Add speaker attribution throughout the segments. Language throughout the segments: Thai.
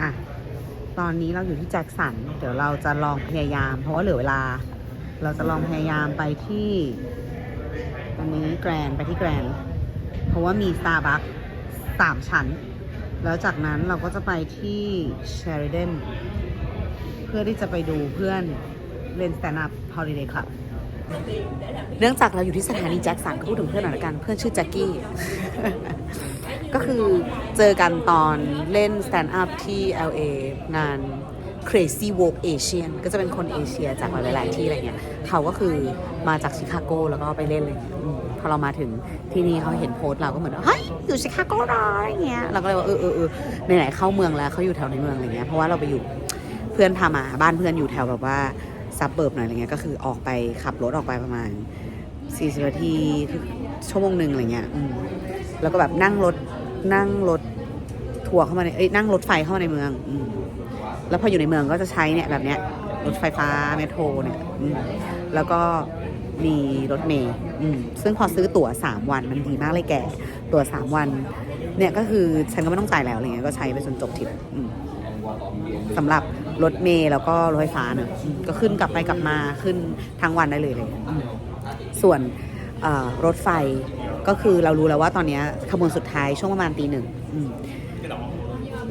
Speaker 1: อะ ตอนนี้เราอยู่ที่แจ็คสัน เดี๋ยวเราจะลองพยายาม เพราะว่าเหลือเวลา เราจะลองพยายามไปที่อันนี้แกรนไปที่แกรน เพราะว่ามี Starbucks สามชั้น แล้วจากนั้นเราก็จะไปที่ Sheridan เพื่อที่จะไปดูเพื่อนเล่น Stand Up Holiday Club เนื่องจากเราอยู่ที่สถานีแจ็คสันก็พูดถึงเพื่อนหน่อยละกัน เพื่อนชื่อแจ็คกี้ ก็คือเจอกันตอนเล่น Stand Up ที่ LA งาน Crazy Walk Asian ก็จะเป็นคนเอเชียจากหลาย ๆ ที่อะไรเงี้ย เขาก็คือมาจากชิคาโกแล้วก็ไปเล่นเลยพอเรามาถึงที่นี่เขาเห็นโพสต์เราก็เหมือนว่าเฮ้ยอยู่ชิคาโกหรออะไรเงี้ยเราก็เลยว่าเออเออเออไหนๆเข้าเมืองแล้วเขาอยู่แถวในเมืองอะไรเงี้ยเพราะว่าเราไปอยู่เพื่อนพามาบ้านเพื่อนอยู่แถวแบบว่าซับเบิร์บหน่อยอะไรเงี้ยก็คือออกไปขับรถออกไปประมาณ40นาทีชั่วโมงหนึ่งอะไรเงี้ยแล้วก็แบบนั่งรถ นั่งรถทัวร์เข้ามาในเอ้ยนั่งรถไฟเข้ามาในเมืองอืแล้วพออยู่ในเมืองก็จะใช้เนี่ยแบบเนี้ยรถไฟฟ้าเมโทรเนี่ยอืแล้วก็มีรถเมล์อืมซึ่งพอซื้อตั๋ว3วันมันดีมากเลยแก ตั๋ว3วัน เนี่ยก็คือฉันก็ไม่ต้องจ่ายแล้วอะไรเงี้ยก็ใช้ไปจนจบทริปสำหรับรถเมล์แล้วก็รถไฟฟ้าเนอะอืมก็ขึ้นกลับไปกลับมาขึ้นทั้งวันได้เลยเลย ส่วน รถไฟก็คือเรารู้แล้วว่าตอนนี้ขบวนสุดท้ายช่วงประมาณตีหนึ่ง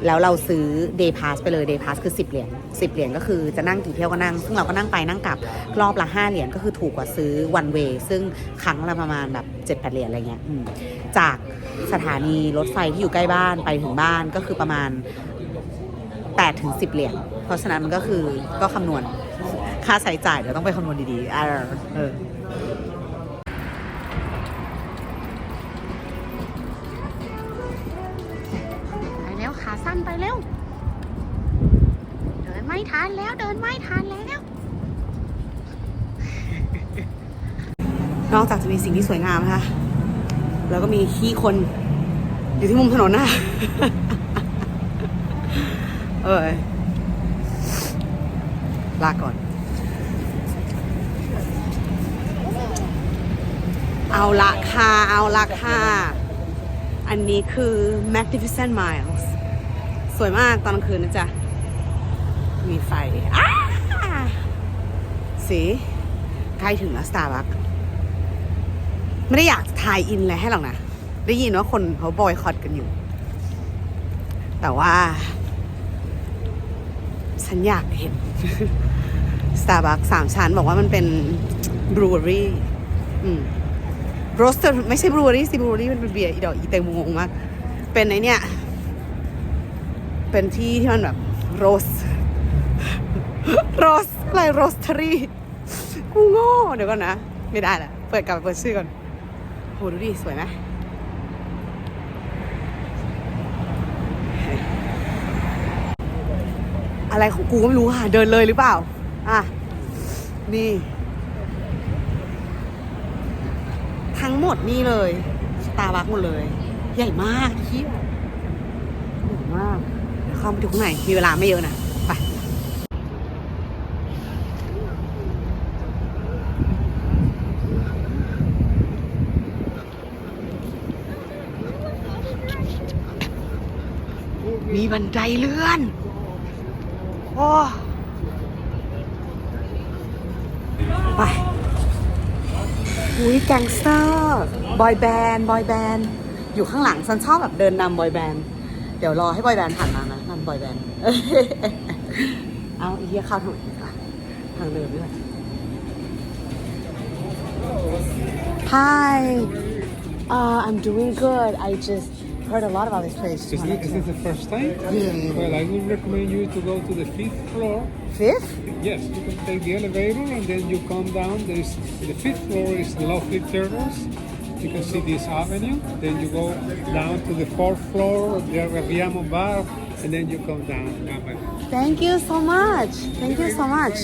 Speaker 1: แล้วเราซื้อ day pass ไปเลย day pass คือ 10 เหรียญ10 เหรียญก็คือจะนั่งกี่เที่ยวก็นั่ง ซึ่งเราก็นั่งไปนั่งกลับรอบละ 5 เหรียญก็คือถูกกว่าซื้อ one way ซึ่งครั้งละประมาณแบบ 7-8 เหรียญอะไรเงี้ยจากสถานีรถไฟที่อยู่ใกล้บ้านไปถึงบ้านก็คือประมาณ8ถึง10 เหรียญเพราะฉะนั้นมันก็คือก็คำนวณค่าใช้จ่ายเดี๋ยวต้องไปคำนวณดีๆเออ นอกจากจะมีสิ่งที่สวยงามนะคะ แล้วก็มีขี้คน อยู่ที่มุมถนนนะคะเออลาก่อน เอาละค่ะเอาละค่ะอันนี้คือ Magnificent Miles สวยมากตอนกลางคืนนะจ๊ะ มีไฟอ้าสีใกล้ถึงแล้ว Starbucks ไม่ได้อยากทายอินอะไรให้หรอกนะ ได้ยินว่าคนเขาบอยคอตกันอยู่ แต่ว่า ฉันอยากเห็น Starbucks สามชั้นบอกว่ามันเป็น brewery อืมโรสเตอร์ไม่ใช่บรูเวอรี่สิบรูเวอรี่มันเป็นเบียร์อีดอกอีเตงงงมาก เป็นไอเนี่ย เป็นที่ที่มันแบบโรส โรสอะไรโรสเทอรี่กูโง่เดี๋ยวก่อนนะ ไม่ได้ละเปิดกลับไปเปิดชื่อก่อน โหดูดิ สวยไหมอะไรของกูก็ไม่รู้ค่ะ เดินเลยหรือเปล่า อะ นี่ ทั้งหมดนี่เลยสตาร์บัคหมดเลย ใหญ่มากคิดใหญ่มากเดี๋ยวเข้าไปดูข้างในมีเวลาไม่เยอะนะ ไป มี บันไดเลื่อน โอ้ไปอุ้ยแก๊งสเตอร์บอยแบนด์บอยแบนด์อยู่ข้างหลังฉันชอบแบบเดินนำบอยแบนด์เดี๋ยวรอให้บอยแบนด์ผ่านมานะนำบอยแบนด์เอาอ้เหี้ยเข้าถูกอีกอะทางเดินด้วยไ Hi uh, I'm doing good I just heard a lot about this place
Speaker 2: Is this, is this the first time?
Speaker 1: Yeah.
Speaker 2: Well, I would recommend you to go to the fifth floor.
Speaker 1: Fifth?
Speaker 2: Yes, you can take the elevator and then you come down. There's the fifth floor is the lovely terrace. You can see this avenue. Then you go down to the fourth floor, the Raviamo Bar, and then you come down. down by there.
Speaker 1: Thank you so much Thank you so much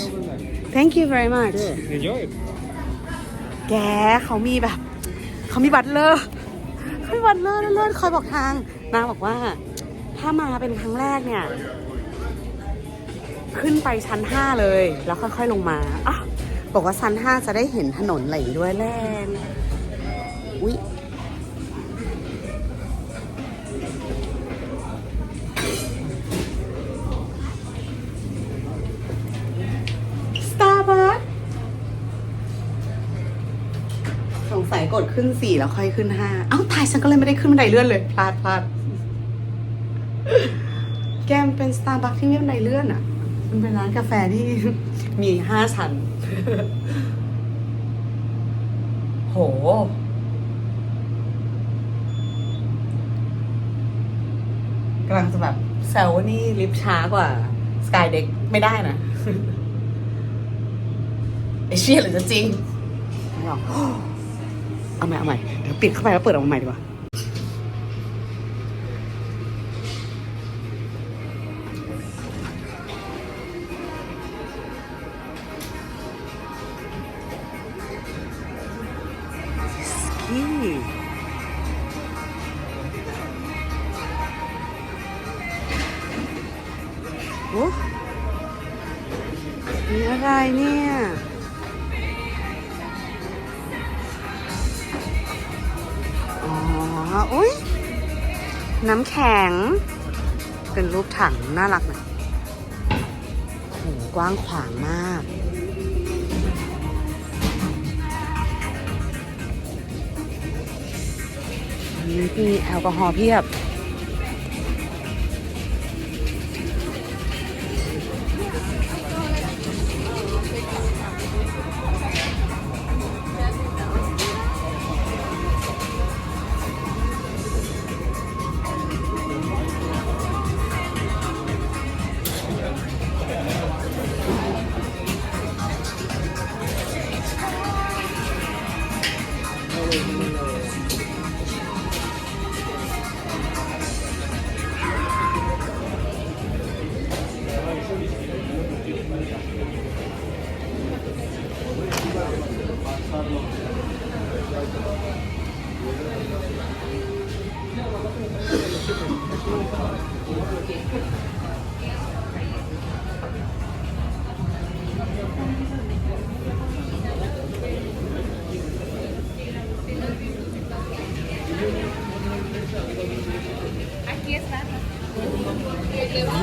Speaker 1: Thank you very much
Speaker 2: Sure, enjoy it.
Speaker 1: แกเขามีแบบ เขามีบัตรเลอร์ พี่วันเลอร์เลิศคอยบอกทางนางบอกว่า ถ้ามาเป็นครั้งแรกเนี่ย ขึ้นไปชั้นห้าเลย แล้วค่อยๆลงมาอะบอกว่าชั้นห้าจะได้เห็นถนนไหลด้วยแล่นอุ๊ย กดขึ้นสี่แล้วค่อยขึ้นห้าเอ้าตายฉันก็เลยไม่ได้ขึ้นบันไดเลื่อนเลย พลาดพลาด แกมเป็นสตาร์บัคที่ไม่บันไดเลื่อนอะ มันเป็นร้านกาแฟที่มีห้าชั้น โห กำลังจะแบบแซวว่านี่ลิฟต์ช้ากว่าสกายเด็กไม่ได้นะไอเชี่ยหรือจะจริงไม่หรอก เอาใหม่เอาใหม่เดี๋ยวปิดเข้าไปแล้วเปิดออกมาใหม่ดีกว่า ว้างขวางมากมีแอลกอฮอล์เพียบ น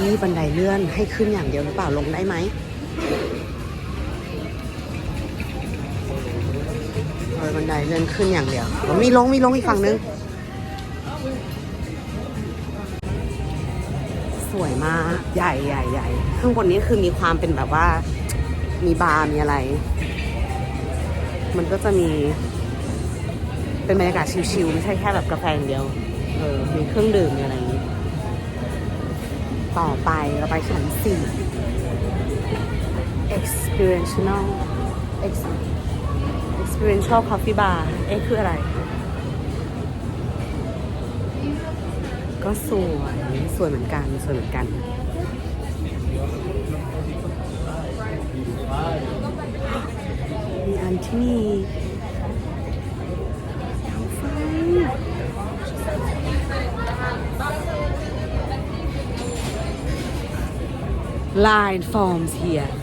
Speaker 1: ี่บันไดเลื่อนให้ขึ้นอย่างเดียวหรือเปล่าลงได้ไหมเออบันไดเลื่อนขึ้นอย่างเดียว มีลงมีลงอีกฝั่งนึง มาก ใหญ่ใหญ่ใหญ่ข้างบนนี้คือมีความเป็นแบบว่า มีบาร์มีอะไร มันก็จะมี เป็นบรรยากาศชิลๆไม่ใช่แค่แบบกาแฟอย่างเดียว เออ มีเครื่องดื่มมีอะไรอย่างนี้ ต่อไปเราไปชั้นสี่ experiential ex- experiential coffee bar เอ๊ะคืออะไร ก็สวยสวยเหมือนกันสวยเหมือนกันมีอันที่มีเตาไฟ line forms here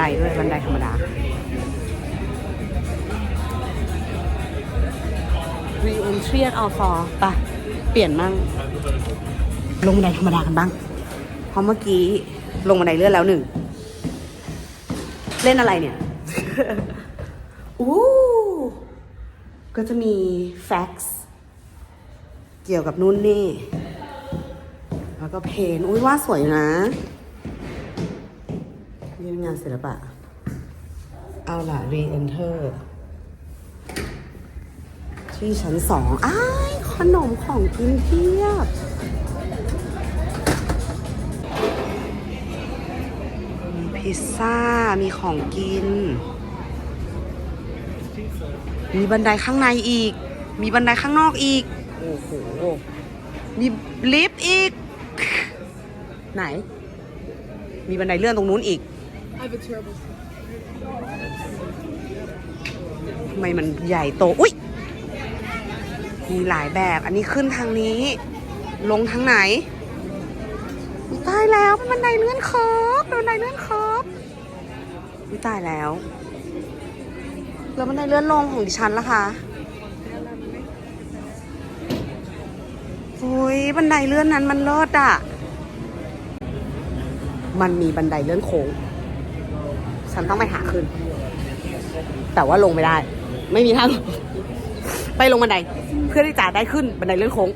Speaker 1: ไดด้วยบันไดธรรมดา re entry at all for ปะเปลี่ยนมั่ง ลงบันไดธรรมดากันบ้าง เพราะเมื่อกี้ลงบันไดเลื่อนแล้วหนึ่ง เล่นอะไรเนี่ย อู้ก็จะมีแฟกซ์เกี่ยวกับนู่นนี่ แล้วก็เพน อุ้ยว่าดสวยนะ เรียนงานศิลปะ เอาล่ะ re-enter ที่ชั้นสองอ้ายขนมของกินเพียบมีพิซซ่า มีของกิน มีบันไดข้างในอีก มีบันไดข้างนอกอีก โอ้โห มีลิฟต์อีก ไหน มีบันไดเลื่อนตรงนู้นอีก
Speaker 3: Have a terrible
Speaker 1: ทำไมมันใหญ่โต อุ๊ย มีหลายแบบ อันนี้ขึ้นทางนี้ ลงทางไหนตายแล้วมันบันไดเลื่อนเคิร์ฟบันไดเลื่อนเคิรอุ๊ตายแล้ว แล้วบันไดเลื่อนลงของดิฉันล่ะคะอุ้ยบันไดเลื่อนนั้นมันเลอศอะ มันมีบันไดเลื่อนโค้ง ฉันต้องไปหาขึ้น แต่ว่าลงไม่ได้ ไม่มีทางลงไปลงบันได เพื่อที่จะได้ขึ้นบันไดเลื่อนโค้ง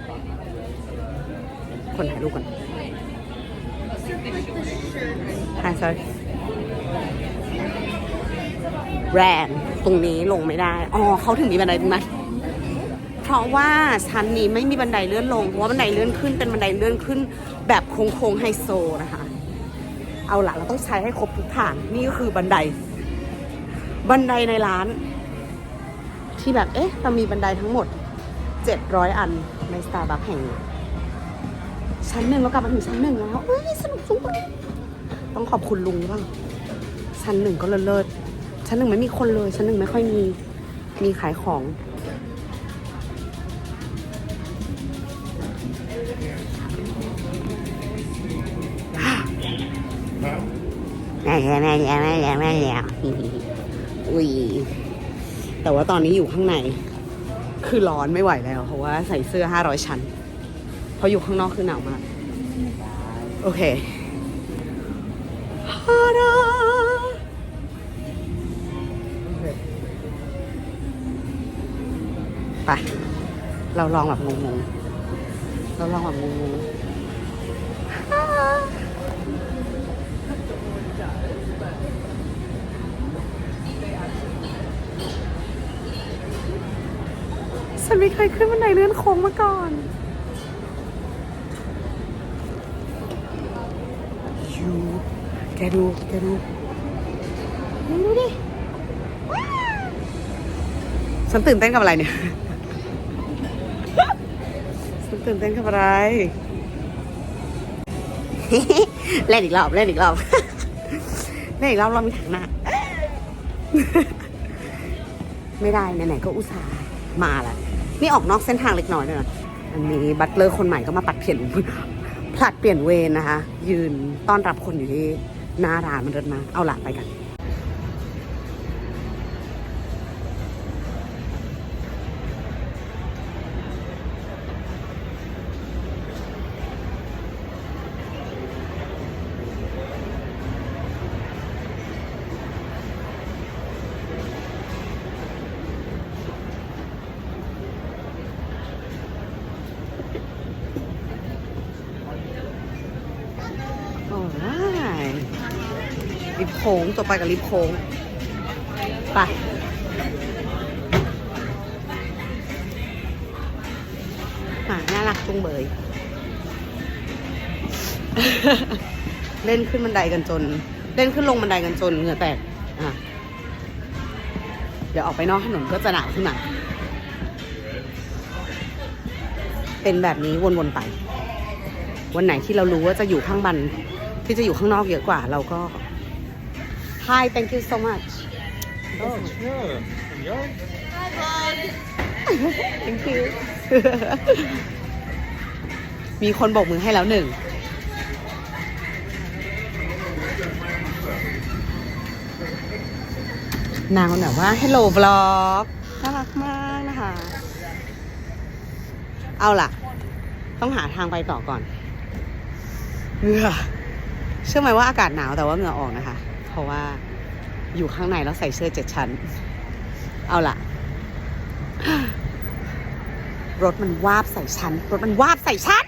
Speaker 1: คนถ่ายรูปกันถ่าย sorry แรงตรงนี้ลงไม่ได้ อ๋อเขาถึงมีบันไดตรงนั้นเพราะว่าชั้นนี้ไม่มีบันไดเลื่อนลง เพราะว่าบันไดเลื่อนขึ้นเป็นบันไดเลื่อนขึ้น แบบโค้งๆไฮโซนะคะ เอาละเราต้องใช้ให้ครบทุกทางนี่ก็คือบันได บันไดในร้าน ที่แบบ เอ๊ะ เรามีบันไดทั้งหมด 700 อันในสตาร์บัคแห่งนี้ชั้นหนึ่งเรากลับมาถึงชั้นหนึ่งแล้วเอ้ยสนุกสุดต้องขอบคุณลุงบ้าง ชั้นหนึ่งก็เลิศชั้นหนึ่งไม่มีคนเลย ชั้นหนึ่งไม่ค่อยมี มีขายของ อุ้ยแต่ว่าตอนนี้อยู่ข้างใน คือร้อนไม่ไหวแล้ว เพราะว่าใส่เสื้อ500ชั้น เพราะอยู่ข้างนอกคือหนาวมาก โอเคฮาดาไป เราลองแบบงงๆ เราลองแบบงงๆ ฉันไม่เคยขึ้นบันไดเลื่อนโค้งมาก่อน ยูแกดู แกดูดูดิ ฉันตื่นเต้นกับอะไรเนี่ย ฉันตื่นเต้นกับอะไร เล่นอีกรอบ เล่นอีกรอบ เล่นอีกรอบเรามีถังหน้าไม่ได้ไหนๆก็อุตส่าห์มาแล้ว นี่ออกนอกเส้นทางเล็กน้อยเลยนะอันนี้บัตเลอร์คนใหม่ก็มาปัดเปลี่ยนผลัดเปลี่ยนเวรนะคะ ยืนต้อนรับคนอยู่ที่หน้าร้านมันเดินมา เอาละไปกัน โอ้ยลิฟต์โค้งต่อไปกับลิฟต์โค้ง ไปหาน่ารักจุงเบย เล่นขึ้นบันไดกันจน เล่นขึ้นลงบันไดกันจนเหงื่อแตก อะ เดี๋ยวออกไปนอกถนนก็จะหนาวขึ้นมาเป็นแบบนี้วนๆไป วันไหนที่เรารู้ว่าจะอยู่ข้างบันที่จะอยู่ข้างนอกเยอะกว่าเราก็ Hi thank you so much
Speaker 2: Oh, sure. Enjoy.
Speaker 1: thank you มีคนโบกมือให้แล้วหนึ่ง นางแบบว่า Hello vlog น่ารักมากนะคะ เอาล่ะ ต้องหาทางไปต่อก่อนเหงื่อเชื่อไหมว่าอากาศหนาวแต่ว่าเหงื่อออกนะคะ เพราะว่าอยู่ข้างในแล้วใส่เสื้อเจ็ดชั้น เอาล่ะ รถมันวาบใส่ชั้น รถมันวาบใส่ชั้น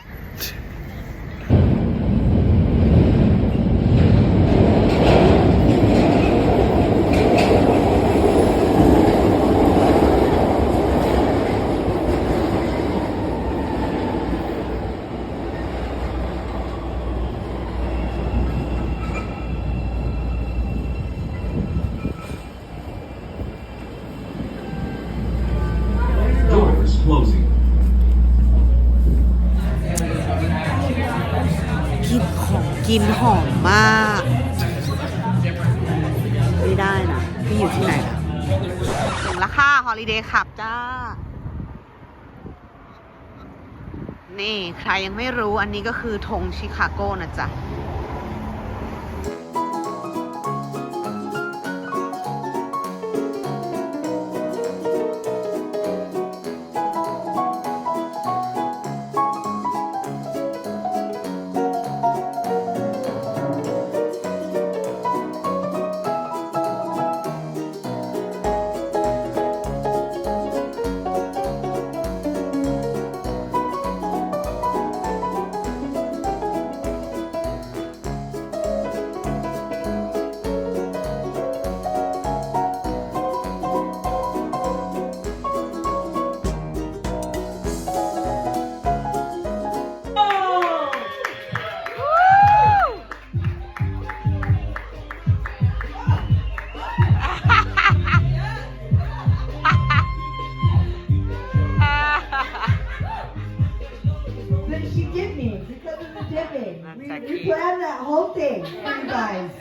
Speaker 1: ใครยังไม่รู้อันนี้ก็คือธงชิคาโกนะจ๊ะ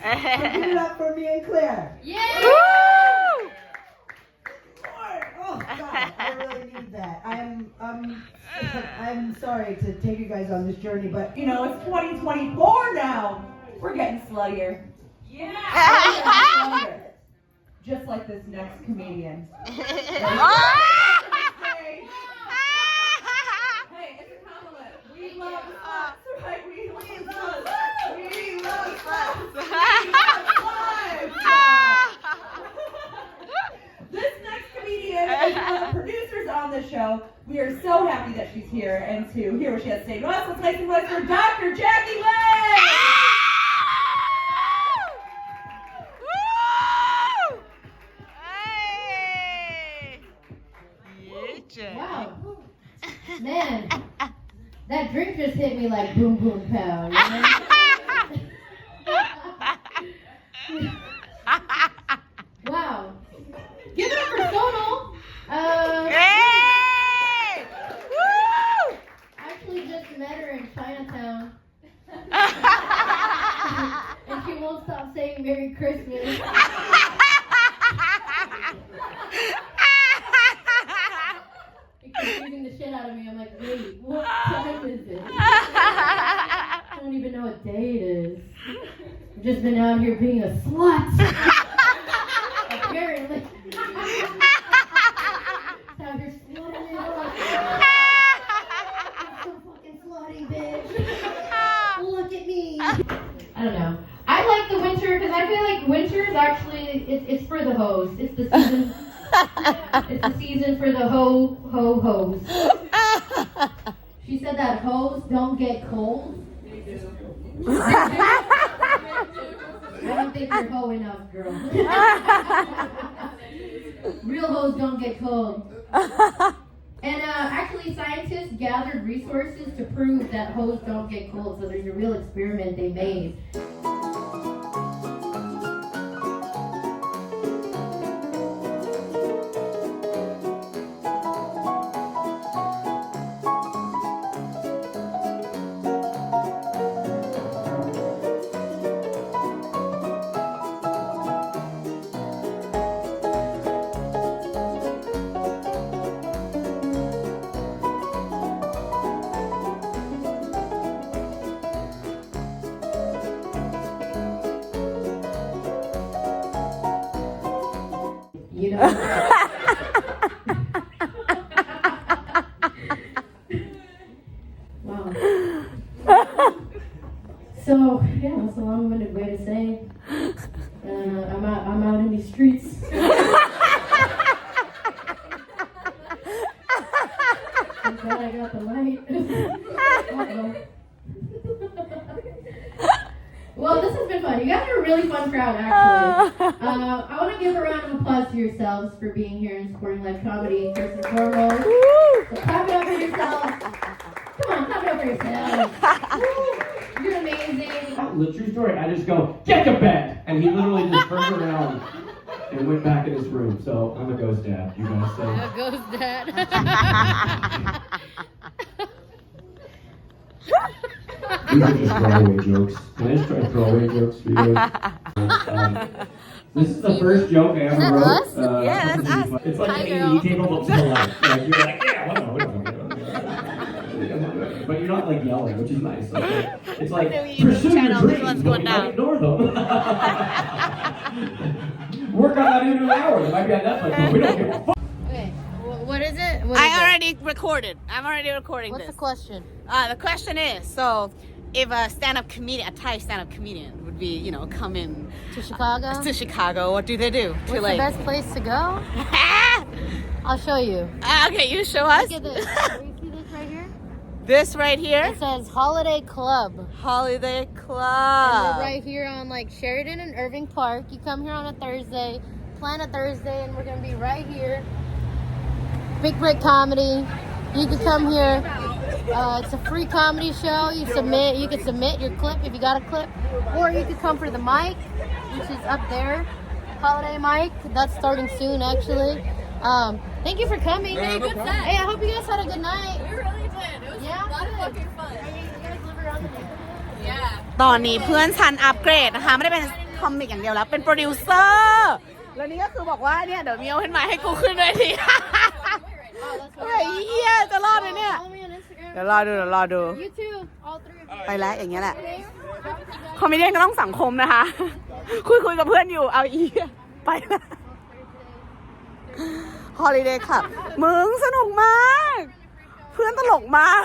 Speaker 3: give it up for me and Claire. Yeah.
Speaker 1: Woo!
Speaker 3: Oh God, I really need that. I'm um I'm sorry to take you guys on this journey, but
Speaker 4: You know, it's 2024 now. We're getting sluttier. Yeah. Just like this next comedian. Hey, hey, it's a compliment. We love sluts, right? We love sluts. We love sluts. We love sluts. This next comedian is one of the producers on the show. We are so happy that she's here and to hear what she has to say to us. Let's make some noise for Dr. Jackie Lay!
Speaker 1: Hey! Yeah, Jack.
Speaker 5: Wow. Man, that drink just hit me like boom boom pow. You know? wow. Give it up for Sonal. Uh,
Speaker 1: Hey! Woo!
Speaker 5: actually just met her in Chinatown, and she won't stop saying Merry Christmas. It's confusing the shit out of me. I'm like, wait, what time is it? I don't even know what day it is. I've just been out here being a slut. Apparently. out here slutting it up. I'm so fucking slutty, bitch. Look at me. I don't know. I like the winter because I feel like winter is actually it's, it's for the hoes. It's the season. it's the season for the ho ho hos. She said that hoes don't get cold. I don't think you're hoe enough, girl. Real hoes don't get cold. And uh, actually, scientists gathered resources to prove that hoes don't get cold. So there's a real experiment they made. Well, this has been fun. You guys are a really fun crowd, actually. Uh, I want to give a round of applause to yourselves for being here and supporting live comedy, first and foremost. So clap it up for yourselves. Come on, clap it up for yourselves. You're amazing.
Speaker 6: The true story, I just go, get to bed! And he literally just turned around and went back in his room. So I'm a ghost dad, you guys say.
Speaker 5: a ghost that.
Speaker 6: These are just throwaway jokes. Can I just try throwaway jokes for you guys? Um, this is the first joke I ever
Speaker 5: that
Speaker 6: wrote.
Speaker 5: us?
Speaker 6: Uh,
Speaker 1: Yeah, that's us.
Speaker 6: It's like
Speaker 5: Hi,
Speaker 6: an
Speaker 5: girl.
Speaker 6: AE table, but still life. Like, you're like, yeah, whatever, whatever. But you're not like yelling, which is nice. Like, it's like,
Speaker 1: No, you
Speaker 6: pursue
Speaker 1: channel,
Speaker 6: your
Speaker 1: this
Speaker 6: dreams,
Speaker 1: one's
Speaker 6: but
Speaker 1: going
Speaker 6: you don't
Speaker 1: down.
Speaker 6: ignore them. Work on that into an hour. It might be on Netflix, but we don't give a fuck.
Speaker 5: Okay, wh- what is it? What is
Speaker 1: I
Speaker 5: it?
Speaker 1: already recorded. I'm already recording
Speaker 5: What's
Speaker 1: this.
Speaker 5: the question?
Speaker 1: Uh, the question is, so if a stand-up comedian, a Thai stand-up comedian would be, you know, come in
Speaker 5: To Chicago?
Speaker 1: to Chicago, what do they do?
Speaker 5: What's
Speaker 1: to
Speaker 5: the
Speaker 1: like,
Speaker 5: best place to go? I'll show you.
Speaker 1: Ah, okay, you show us.
Speaker 5: Look at this. you see this right here?
Speaker 1: this right here,
Speaker 5: It says Holiday Club.
Speaker 1: Holiday
Speaker 5: And
Speaker 1: Club.
Speaker 5: we're right here on like Sheridan and Irving Park. You come here on a Thursday, plan a Thursday, and we're gonna be right here. Big Brick Comedy. You can come here. Uh, it's a free comedy show. You submit. You can submit your clip if you got a clip, or you could come for the mic, which is up there. Holiday mic. That's starting soon, actually. Um, thank you for coming. Hey, good set. Hey, I hope you guys had a good night.
Speaker 7: We really did. It was
Speaker 5: Yeah?
Speaker 7: a lot of fucking fun.
Speaker 5: You guys live around the neighborhood?
Speaker 7: Yeah.
Speaker 1: ตอนนี้เพื่อนฉันอัปเกรดนะคะ ไม่ได้เป็นคอมิกอย่างเดียวแล้ว เป็นโปรดิวเซอร์ แล้วนี่ก็คือบอกว่าเนี่ย เดี๋ยวมีเอาขึ้นมาให้กูขึ้นด้วยที เฮ้ยเฮียจะรอดไหมเนี่ย
Speaker 5: Follow me on Instagram.
Speaker 1: เดี๋ยวรอดูเดี๋ยวรอดู
Speaker 5: You too. All three of you.
Speaker 1: ไปแล้วอย่างเงี้ยแหละ คอมเมดี้ก็ต้องสังคมนะคะ คุยคุยกับเพื่อนอยู่เอาอีไปละฮอลิเดย์ค่ะมึงสนุกมาก เพื่อนตลกมาก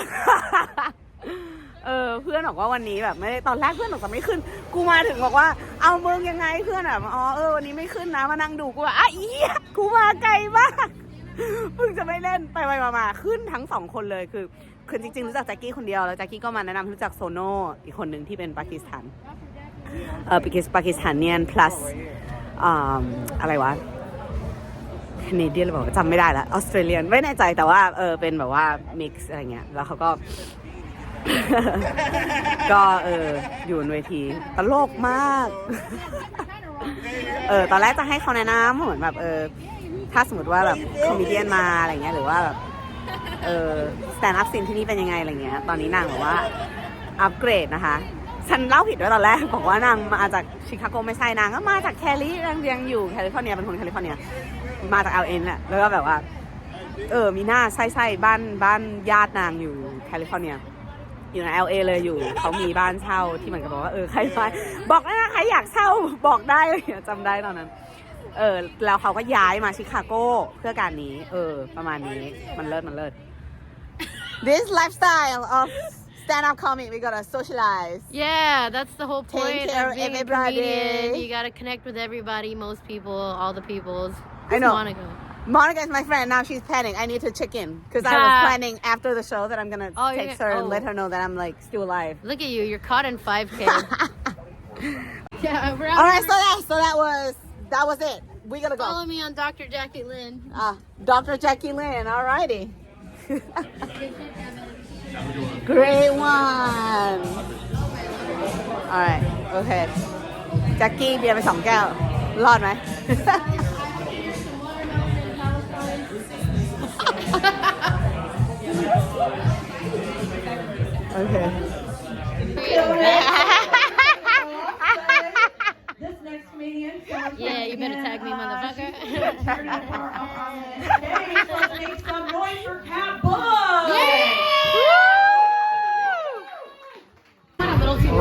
Speaker 1: เออเพื่อนบอกว่าวันนี้แบบไม่ได้ตอนแรกเพื่อนบอกจะไม่ขึ้น กูมาถึงบอกว่า เอามึงยังไงเพื่อนอะอ๋อเออวันนี้ไม่ขึ้นนะมานั่งดูกูว่าอะอียกูมาไกลมาก เพิ่งจะไม่เล่นไปไปมาขึ้นทั้งสองคนเลยคือคือจริงๆ รู้จักแจ็คกี้คนเดียวแล้วแจ็คกี้ก็มาแนะนำให้รู้จักโซโนอีกคนหนึ่งที่เป็นปากีสถานเออปากีสปากีสถานเนียน plus อ่าอะไรวะแคนาเดียนหรือเปล่าจำไม่ได้ล้วออสเตรเลียนไม่แน่ใจแต่ว่าเออเป็นแบบว่ามิกซ์อะไรเงี้ยแล้วเขาก็ ก็เอออยู่บนเวทีตลกมาก เออตอนแรกจะให้เขาแนะนำเหมือนแบบเออ ถ้าสมมติว่าแบบคอมเมเดียนมาอะไรเงี้ยหรือว่าแบบเออสแตนด์อัพซีนที่นี่เป็นยังไงอะไรเงี้ยตอนนี้นางบอกว่าอัปเกรดนะคะฉันเล่าผิดด้วยตอนแรกบอกว่านางมาจากชิคาโกไม่ใช่นางก็มาจากแคลินางยังอยู่แคลิฟอร์เนียเป็นคนแคลิฟอร์เนียมาจากเอลเอ็นแหละแล้วก็แบบว่า เออมีหน้าใช่ใช่บ้านบ้านญาตินางอยู่แคลิฟอร์เนียอยู่ใน LA เอเลยอยู่เขามีบ้านเช่าที่เหมือนกับบอกว่าเออใครไปบอกได้นะใครอยากเช่าบอกได้เลยจำได้ตอนนั้น เออ แล้วเขาก็ย้ายมาชิคาโกเพื่อการนี้ เออ ประมาณนี้มันเลิศมันเลิศ This lifestyle of stand up comic we gotta socialize
Speaker 5: Yeah, that's the whole
Speaker 1: Take
Speaker 5: point
Speaker 1: care
Speaker 5: of
Speaker 1: of
Speaker 5: being a
Speaker 1: everybody.
Speaker 5: comedian. You gotta connect with everybody, most people, all the peoples.
Speaker 1: I know.
Speaker 5: Monica.
Speaker 1: Monica is my friend now she's planning I need to check in because I was
Speaker 5: Yeah.
Speaker 1: planning after the show that I'm gonna
Speaker 5: Oh,
Speaker 1: text
Speaker 5: you're-
Speaker 1: her and
Speaker 5: oh.
Speaker 1: let her know that I'm like still alive
Speaker 5: Look at you, you're caught in 5K. yeah, we're out
Speaker 1: all right
Speaker 5: here.
Speaker 1: so that so that was that was it we gotta go
Speaker 5: Follow me on Dr. Jackie Lynn.
Speaker 1: Ah, Dr. Jackie Lynn, alrighty. Great one. Alright, okay. แจ็คกี้เบียร์ไปสองแก้ว รอดไหม โ motherfucker.
Speaker 3: she's a charity part of our stage. Let's make some noise for Cat Boy.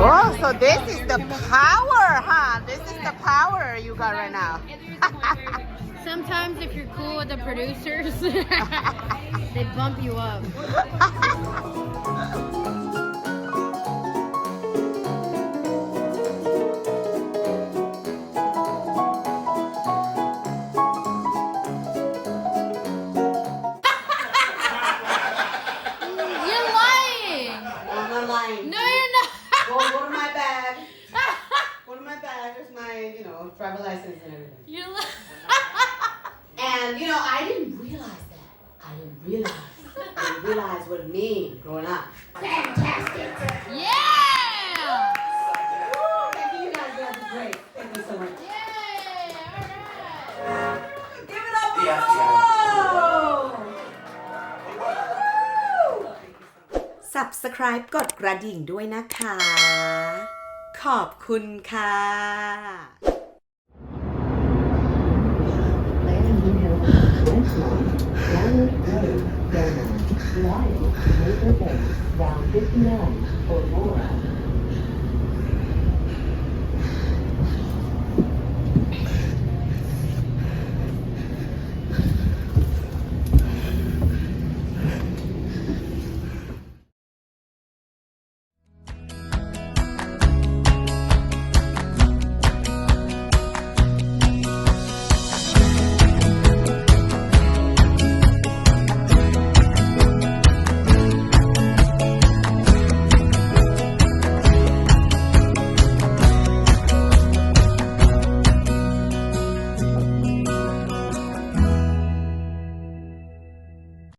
Speaker 1: Oh, so this is the power, huh? This is the power you got right now.
Speaker 5: Sometimes if you're cool with the producers, they bump you up.
Speaker 1: กระดิ่งด้วยนะคะ ขอบคุณค่ะ